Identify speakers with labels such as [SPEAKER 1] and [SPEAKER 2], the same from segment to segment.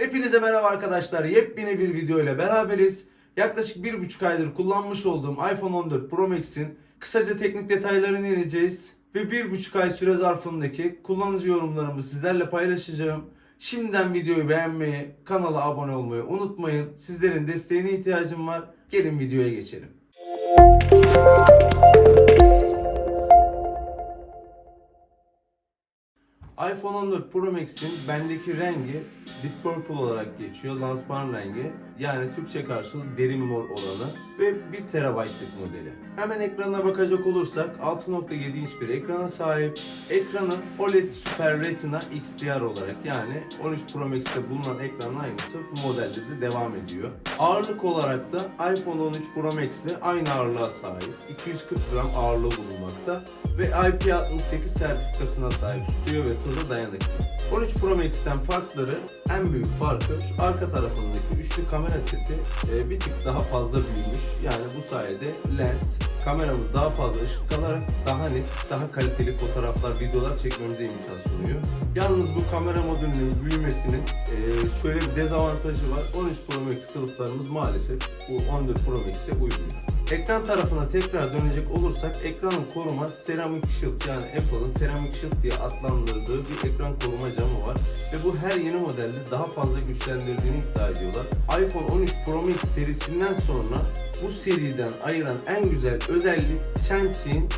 [SPEAKER 1] Hepinize merhaba arkadaşlar. Yepyeni bir video ile beraberiz. Yaklaşık bir buçuk aydır kullanmış olduğum iPhone 14 Pro Max'in kısaca teknik detaylarını ineceğiz. Ve bir buçuk ay süre zarfındaki kullanıcı yorumlarımı sizlerle paylaşacağım. Şimdiden videoyu beğenmeyi, kanala abone olmayı unutmayın. Sizlerin desteğine ihtiyacım var. Gelin videoya geçelim. iPhone 14 Pro Max'in bendeki rengi Deep Purple olarak geçiyor. Lansman rengi. Yani Türkçe karşılığı derin mor olanı ve 1 TB'lık modeli. Hemen ekranına bakacak olursak 6.7 inç bir ekrana sahip. Ekranı OLED Super Retina XDR olarak yani 13 Pro Max'te bulunan ekranın aynısı bu modelde de devam ediyor. Ağırlık olarak da iPhone 13 Pro Max ile aynı ağırlığa sahip. 240 gram ağırlığı bulunmakta ve IP68 sertifikasına sahip suya ve toza dayanıklı. 13 Pro Max'ten farkları, en büyük farkı şu arka tarafındaki üçlü kamera seti e, bir tık daha fazla büyümüş. Yani bu sayede lens, kameramız daha fazla ışık kalarak daha net, daha kaliteli fotoğraflar, videolar çekmemize imkan sunuyor. Yalnız bu kamera modülünün büyümesinin e, şöyle bir dezavantajı var. 13 Pro Max kılıflarımız maalesef bu 14 Pro Max'e uymuyor. Ekran tarafına tekrar dönecek olursak ekranın koruma Ceramic Shield yani Apple'ın Ceramic Shield diye adlandırdığı bir ekran koruma camı var. Ve bu her yeni modelde daha fazla güçlendirdiğini iddia ediyorlar. iPhone 13 Pro Max serisinden sonra bu seriden ayıran en güzel özellik çentiğin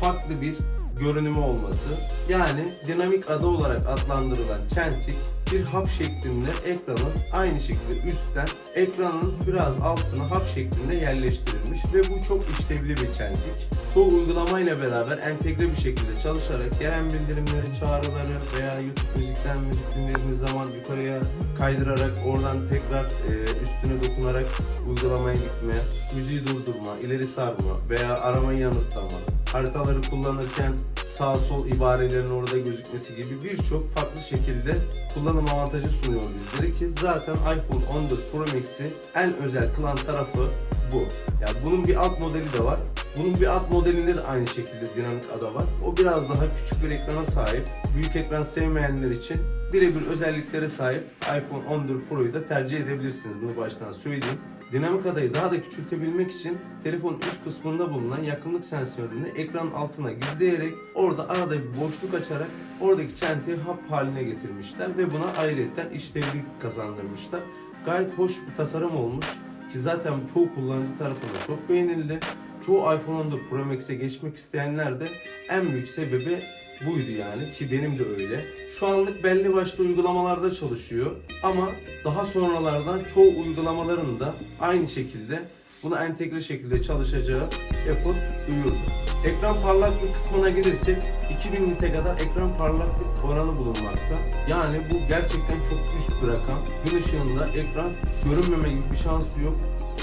[SPEAKER 1] farklı bir görünümü olması. Yani dinamik adı olarak adlandırılan çentik bir hap şeklinde ekranın aynı şekilde üstten ekranın biraz altına hap şeklinde yerleştirilmiş ve bu çok işlevli bir çentik. Çoğu uygulamayla beraber entegre bir şekilde çalışarak gelen bildirimleri, çağrıları veya YouTube müzikten müzik dinlediğiniz zaman yukarıya kaydırarak oradan tekrar e, üstüne dokunarak uygulamaya gitme, müziği durdurma, ileri sarma veya aramayı yanıtlama, haritaları kullanırken sağ sol ibarelerin orada gözükmesi gibi birçok farklı şekilde kullanım avantajı sunuyor bizlere ki zaten iPhone 14 Pro Max'i en özel kılan tarafı bu. Yani bunun bir alt modeli de var. Bunun bir alt modelinde de aynı şekilde dinamik ada var. O biraz daha küçük bir ekrana sahip. Büyük ekran sevmeyenler için birebir özelliklere sahip iPhone 14 Pro'yu da tercih edebilirsiniz. Bunu baştan söyleyeyim. Dinamik adayı daha da küçültebilmek için telefonun üst kısmında bulunan yakınlık sensörünü ekranın altına gizleyerek orada arada bir boşluk açarak oradaki çentiği hap haline getirmişler ve buna ayrıca işlevlilik kazandırmışlar. Gayet hoş bir tasarım olmuş ki zaten çoğu kullanıcı tarafından çok beğenildi. Çoğu iPhone 14 Pro Max'e geçmek isteyenler de en büyük sebebi buydu yani ki benim de öyle. Şu anlık belli başlı uygulamalarda çalışıyor ama daha sonralardan çoğu uygulamaların da aynı şekilde buna entegre şekilde çalışacağı Apple duyurdu. Ekran parlaklık kısmına gelirsek 2000 nite kadar ekran parlaklık oranı bulunmakta. Yani bu gerçekten çok üst bir rakam. Gün ışığında ekran görünmeme gibi bir şansı yok.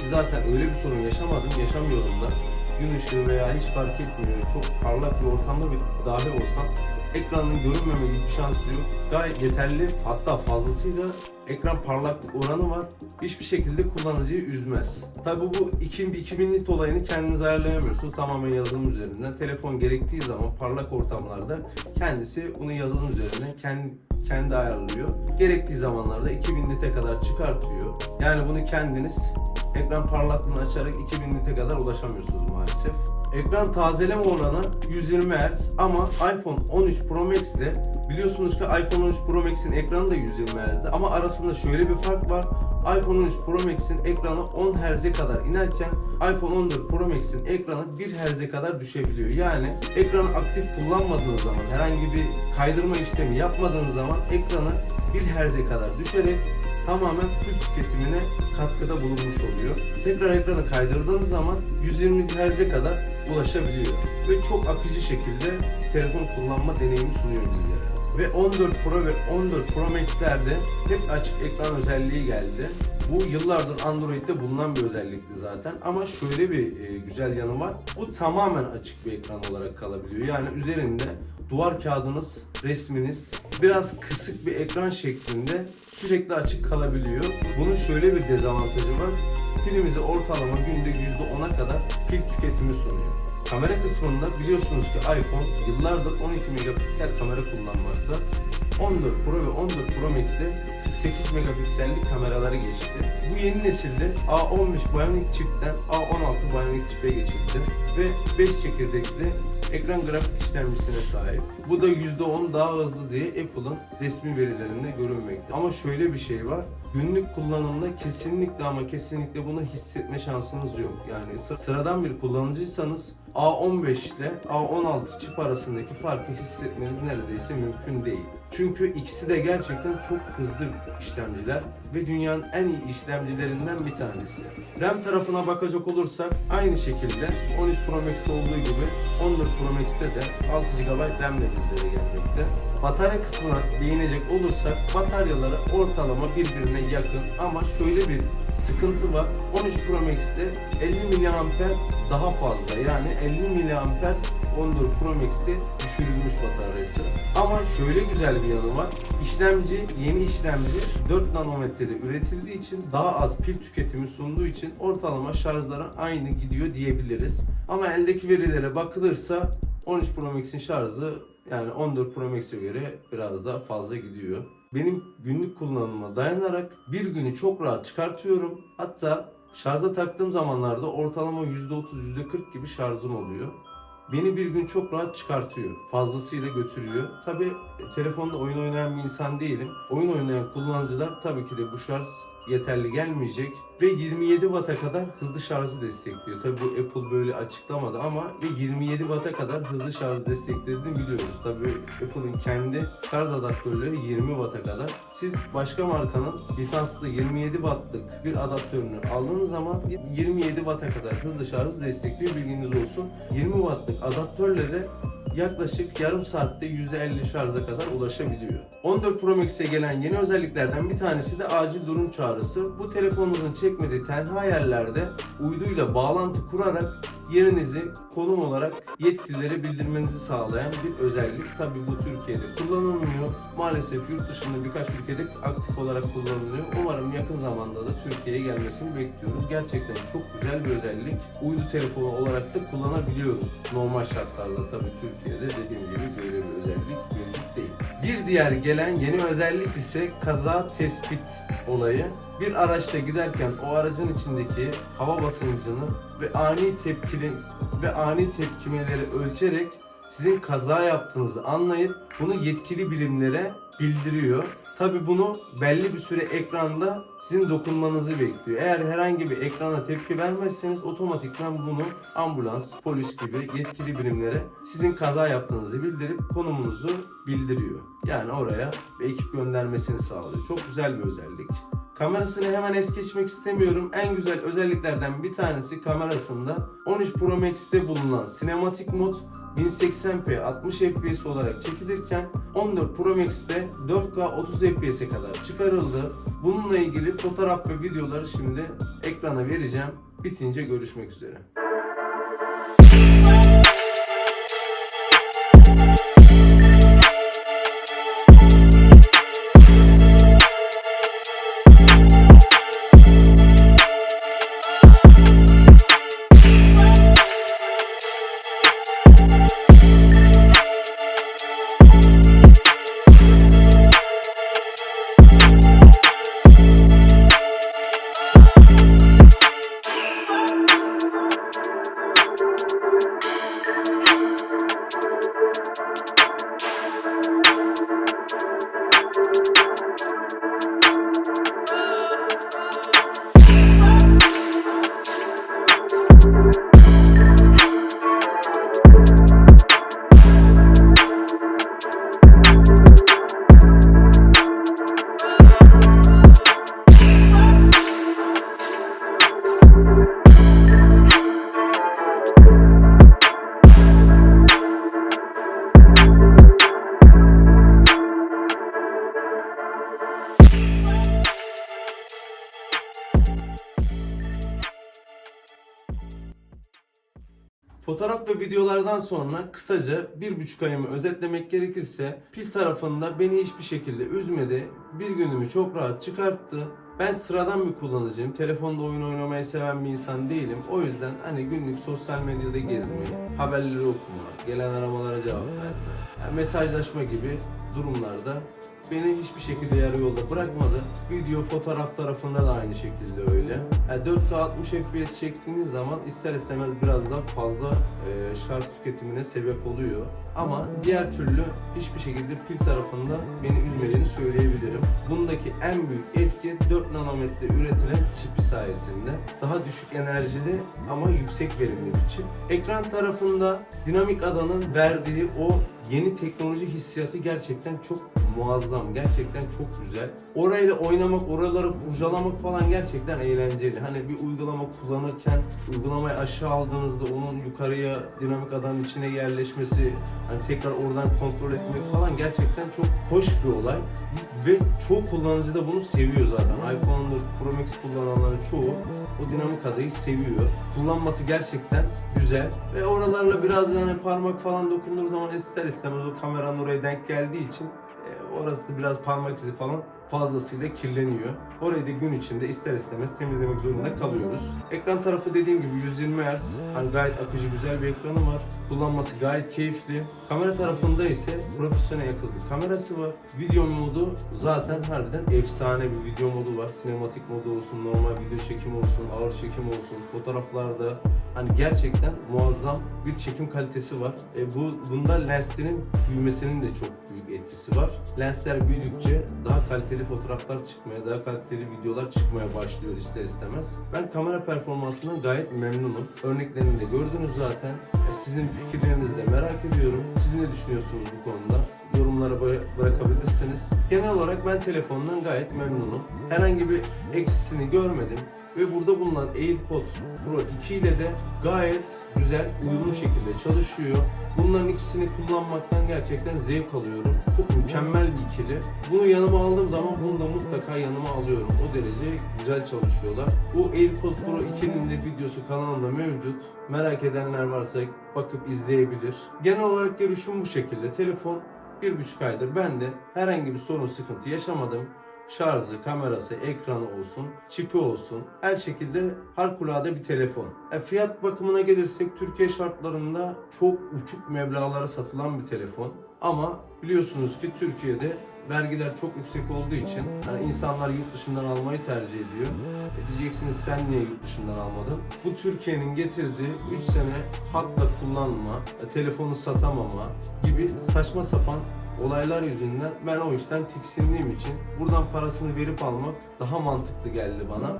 [SPEAKER 1] Zaten öyle bir sorun yaşamadım, yaşamıyorum da gün ışığı veya hiç fark etmiyor. Çok parlak bir ortamda bir dahi olsam ekranın görünmeme bir şansı yok. Gayet yeterli hatta fazlasıyla ekran parlaklık oranı var. Hiçbir şekilde kullanıcıyı üzmez. Tabi bu 2000 2000 nit olayını kendiniz ayarlayamıyorsunuz. Tamamen yazılım üzerinden. Telefon gerektiği zaman parlak ortamlarda kendisi bunu yazılım üzerinden kendi kendi ayarlıyor. Gerektiği zamanlarda 2000 nite kadar çıkartıyor. Yani bunu kendiniz ekran parlaklığını açarak 2000 nite kadar ulaşamıyorsunuz maalesef. Ekran tazeleme oranı 120 Hz ama iPhone 13 Pro Max ile biliyorsunuz ki iPhone 13 Pro Max'in ekranı da 120 Hz'de ama arasında şöyle bir fark var. iPhone 13 Pro Max'in ekranı 10 Hz'e kadar inerken iPhone 14 Pro Max'in ekranı 1 Hz'e kadar düşebiliyor. Yani ekranı aktif kullanmadığınız zaman herhangi bir kaydırma işlemi yapmadığınız zaman ekranı 1 Hz'e kadar düşerek tamamen pil tüketimine katkıda bulunmuş oluyor. Tekrar ekranı kaydırdığınız zaman 120 Hz'e kadar ulaşabiliyor ve çok akıcı şekilde telefon kullanma deneyimi sunuyor bizlere. Ve 14 Pro ve 14 Pro Max'lerde hep açık ekran özelliği geldi. Bu yıllardır Android'de bulunan bir özellikti zaten ama şöyle bir e, güzel yanı var. Bu tamamen açık bir ekran olarak kalabiliyor. Yani üzerinde duvar kağıdınız, resminiz biraz kısık bir ekran şeklinde sürekli açık kalabiliyor. Bunun şöyle bir dezavantajı var. Pilimizi ortalama günde %10'a kadar pil tüketimi sunuyor. Kamera kısmında biliyorsunuz ki iPhone yıllardır 12 megapiksel kamera kullanmakta. 14 Pro ve 14 Pro Max'te 48 megapiksellik kameraları geçti. Bu yeni nesilde A15 Bionic çipten A16 Bionic çipe geçildi ve 5 çekirdekli ekran grafik işlemcisine sahip. Bu da %10 daha hızlı diye Apple'ın resmi verilerinde görünmekte. Ama şöyle bir şey var. Günlük kullanımda kesinlikle ama kesinlikle bunu hissetme şansınız yok. Yani sı- sıradan bir kullanıcıysanız A15 ile A16 çip arasındaki farkı hissetmeniz neredeyse mümkün değil. Çünkü ikisi de gerçekten çok hızlı işlemciler ve dünyanın en iyi işlemcilerinden bir tanesi. RAM tarafına bakacak olursak aynı şekilde 13 Pro Max'te olduğu gibi 14 Pro Max'te de 6 GB RAM ile bizlere gelmekte. Batarya kısmına değinecek olursak bataryaları ortalama birbirine yakın ama şöyle bir sıkıntı var. 13 Pro Max'te 50 mAh daha fazla yani 50 mAh 14 Pro Max'te düşürülmüş bataryası. Ama şöyle güzel bir yanı var. İşlemci, yeni işlemci 4 nanometrede üretildiği için daha az pil tüketimi sunduğu için ortalama şarjları aynı gidiyor diyebiliriz. Ama eldeki verilere bakılırsa 13 Pro Max'in şarjı yani 14 Pro Max'e göre biraz daha fazla gidiyor. Benim günlük kullanıma dayanarak bir günü çok rahat çıkartıyorum. Hatta şarja taktığım zamanlarda ortalama %30, %40 gibi şarjım oluyor. Beni bir gün çok rahat çıkartıyor. Fazlasıyla götürüyor. Tabi telefonda oyun oynayan bir insan değilim. Oyun oynayan kullanıcılar tabii ki de bu şarj yeterli gelmeyecek. Ve 27 Watt'a kadar hızlı şarjı destekliyor. Tabi bu Apple böyle açıklamadı ama ve 27 Watt'a kadar hızlı şarj desteklediğini biliyoruz. Tabi Apple'ın kendi şarj adaptörleri 20 Watt'a kadar. Siz başka markanın lisanslı 27 Watt'lık bir adaptörünü aldığınız zaman 27 Watt'a kadar hızlı şarjı destekliyor bilginiz olsun. 20 Watt'lık adaptörle de yaklaşık yarım saatte %50 şarja kadar ulaşabiliyor. 14 Pro Max'e gelen yeni özelliklerden bir tanesi de acil durum çağrısı. Bu telefonunuzun çekmediği tenha yerlerde uyduyla bağlantı kurarak yerinizi konum olarak yetkililere bildirmenizi sağlayan bir özellik. Tabi bu Türkiye'de kullanılmıyor. Maalesef yurt dışında birkaç ülkede aktif olarak kullanılıyor. Umarım yakın zamanda da Türkiye'ye gelmesini bekliyoruz. Gerçekten çok güzel bir özellik. Uydu telefonu olarak da kullanabiliyoruz. Normal şartlarda tabi Türkiye'de dediğim gibi böyle bir özellik mevcut değil. Bir diğer gelen yeni özellik ise kaza tespit olayı. Bir araçta giderken o aracın içindeki hava basıncını ve ani tepkili ve ani tepkimeleri ölçerek sizin kaza yaptığınızı anlayıp bunu yetkili birimlere bildiriyor. Tabi bunu belli bir süre ekranda sizin dokunmanızı bekliyor. Eğer herhangi bir ekrana tepki vermezseniz otomatikman bunu ambulans, polis gibi yetkili birimlere sizin kaza yaptığınızı bildirip konumunuzu bildiriyor. Yani oraya bir ekip göndermesini sağlıyor. Çok güzel bir özellik. Kamerasını hemen es geçmek istemiyorum. En güzel özelliklerden bir tanesi kamerasında 13 Pro Max'te bulunan sinematik mod 1080p 60 fps olarak çekilirken 14 Pro Max'te 4K 30 fps'e kadar çıkarıldı. Bununla ilgili fotoğraf ve videoları şimdi ekrana vereceğim. Bitince görüşmek üzere. Videolardan sonra kısaca bir buçuk ayımı özetlemek gerekirse pil tarafında beni hiçbir şekilde üzmedi. Bir günümü çok rahat çıkarttı. Ben sıradan bir kullanıcıyım. Telefonda oyun oynamayı seven bir insan değilim. O yüzden hani günlük sosyal medyada gezmeyi, haberleri okuma, gelen aramalara cevap verme, yani mesajlaşma gibi durumlarda beni hiçbir şekilde yarı yolda bırakmadı. Video, fotoğraf tarafında da aynı şekilde öyle. Yani 4K 60 FPS çektiğiniz zaman ister istemez biraz daha fazla e, şarj tüketimine sebep oluyor. Ama diğer türlü hiçbir şekilde pil tarafında beni üzmediğini söyleyebilirim. Bundaki en büyük etki 4 nanometre üretilen çipi sayesinde. Daha düşük enerjili ama yüksek verimli bir çip. Ekran tarafında dinamik adanın verdiği o yeni teknoloji hissiyatı gerçekten çok muazzam. Gerçekten çok güzel. Orayla oynamak, oraları kurcalamak falan gerçekten eğlenceli. Hani bir uygulama kullanırken uygulamayı aşağı aldığınızda onun yukarıya dinamik adanın içine yerleşmesi, hani tekrar oradan kontrol etmek falan gerçekten çok hoş bir olay. Ve çoğu kullanıcı da bunu seviyor zaten. iPhone 14 Pro Max kullananların çoğu o dinamik adayı seviyor. Kullanması gerçekten güzel. Ve oralarla biraz yani parmak falan dokunduğu zaman ister istemez o kameranın oraya denk geldiği için orası da biraz parmak izi falan fazlasıyla kirleniyor. Orayı da gün içinde ister istemez temizlemek zorunda kalıyoruz. Ekran tarafı dediğim gibi 120 Hz. Hani gayet akıcı güzel bir ekranı var. Kullanması gayet keyifli. Kamera tarafında ise profesyonel yakın bir kamerası var. Video modu zaten harbiden efsane bir video modu var. Sinematik modu olsun, normal video çekim olsun, ağır çekim olsun, fotoğraflarda hani gerçekten muazzam bir çekim kalitesi var. E, bu bunda lenslerin büyümesinin de çok büyük etkisi var. Lensler büyüdükçe daha kaliteli fotoğraflar çıkmaya, daha kaliteli videolar çıkmaya başlıyor ister istemez. Ben kamera performansından gayet memnunum. Örneklerini de gördünüz zaten. E, sizin fikirlerinizi de merak ediyorum. Siz ne düşünüyorsunuz bu konuda? Yorumlara bıra- bırakabilirsiniz. Genel olarak ben telefondan gayet memnunum. Herhangi bir eksisini görmedim. Ve burada bulunan AirPods Pro 2 ile de gayet güzel, uyumlu şekilde çalışıyor. Bunların ikisini kullanmaktan gerçekten zevk alıyorum. Çok mükemmel bir ikili. Bunu yanıma aldığım zaman bunu da mutlaka yanıma alıyorum. O derece güzel çalışıyorlar. Bu AirPods Pro 2'nin de videosu kanalımda mevcut. Merak edenler varsa bakıp izleyebilir. Genel olarak görüşüm bu şekilde. Telefon bir buçuk aydır ben de herhangi bir sorun sıkıntı yaşamadım şarjı, kamerası, ekranı olsun, çipi olsun her şekilde harikulade bir telefon. E, fiyat bakımına gelirsek Türkiye şartlarında çok uçuk meblağlara satılan bir telefon. Ama biliyorsunuz ki Türkiye'de vergiler çok yüksek olduğu için hani insanlar yurt dışından almayı tercih ediyor. E diyeceksiniz sen niye yurt dışından almadın? Bu Türkiye'nin getirdiği 3 sene hatla kullanma, e, telefonu satamama gibi saçma sapan olaylar yüzünden ben o işten tiksindiğim için buradan parasını verip almak daha mantıklı geldi bana.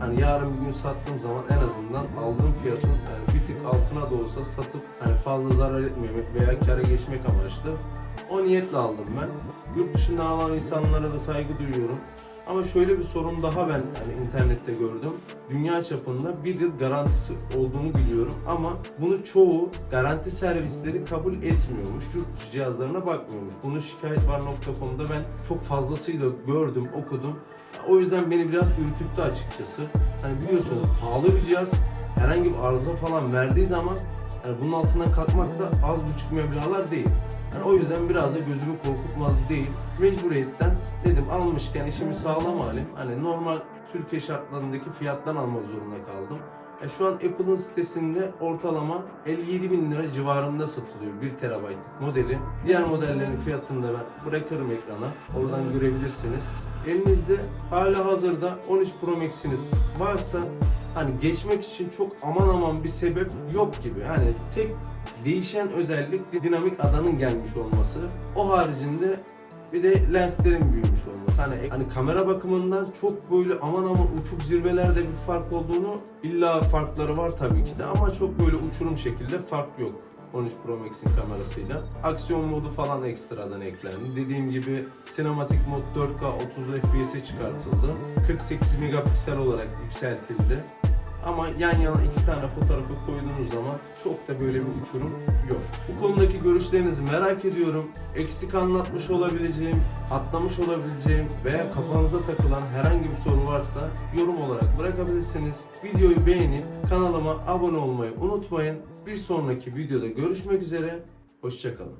[SPEAKER 1] Hani yarın bir gün sattığım zaman en azından aldığım fiyatın yani bir tık altına da olsa satıp hani fazla zarar etmemek veya kâra geçmek amaçlı. O niyetle aldım ben. Yurt dışından alan insanlara da saygı duyuyorum. Ama şöyle bir sorun daha ben hani internette gördüm. Dünya çapında bir yıl garantisi olduğunu biliyorum ama bunu çoğu garanti servisleri kabul etmiyormuş. Yurt dışı cihazlarına bakmıyormuş. Bunu şikayetvar.com'da ben çok fazlasıyla gördüm, okudum. O yüzden beni biraz ürküttü açıkçası. Hani biliyorsunuz pahalı bir cihaz. Herhangi bir arıza falan verdiği zaman yani bunun altından kalkmak da az buçuk meblağlar değil. Yani o yüzden biraz da gözümü korkutmadı değil. Mecburiyetten dedim almışken işimi sağlam alayım. Hani normal Türkiye şartlarındaki fiyattan almak zorunda kaldım. E şu an Apple'ın sitesinde ortalama 57 bin lira civarında satılıyor 1 terabayt modeli. Diğer modellerin fiyatını da ben bırakırım ekrana. Oradan görebilirsiniz. Elinizde hala hazırda 13 Pro Max'iniz varsa hani geçmek için çok aman aman bir sebep yok gibi. Hani tek değişen özellik dinamik adanın gelmiş olması. O haricinde bir de lenslerin büyümüş olması. Hani, hani kamera bakımından çok böyle aman aman uçuk zirvelerde bir fark olduğunu illa farkları var tabii ki de ama çok böyle uçurum şekilde fark yok. 13 Pro Max'in kamerasıyla. Aksiyon modu falan ekstradan eklendi. Dediğim gibi sinematik mod 4K 30 FPS'e çıkartıldı. 48 megapiksel olarak yükseltildi. Ama yan yana iki tane fotoğrafı koyduğunuz zaman çok da böyle bir uçurum yok. Bu konudaki görüşlerinizi merak ediyorum. Eksik anlatmış olabileceğim, atlamış olabileceğim veya kafanıza takılan herhangi bir soru varsa yorum olarak bırakabilirsiniz. Videoyu beğenip kanalıma abone olmayı unutmayın. Bir sonraki videoda görüşmek üzere. Hoşçakalın.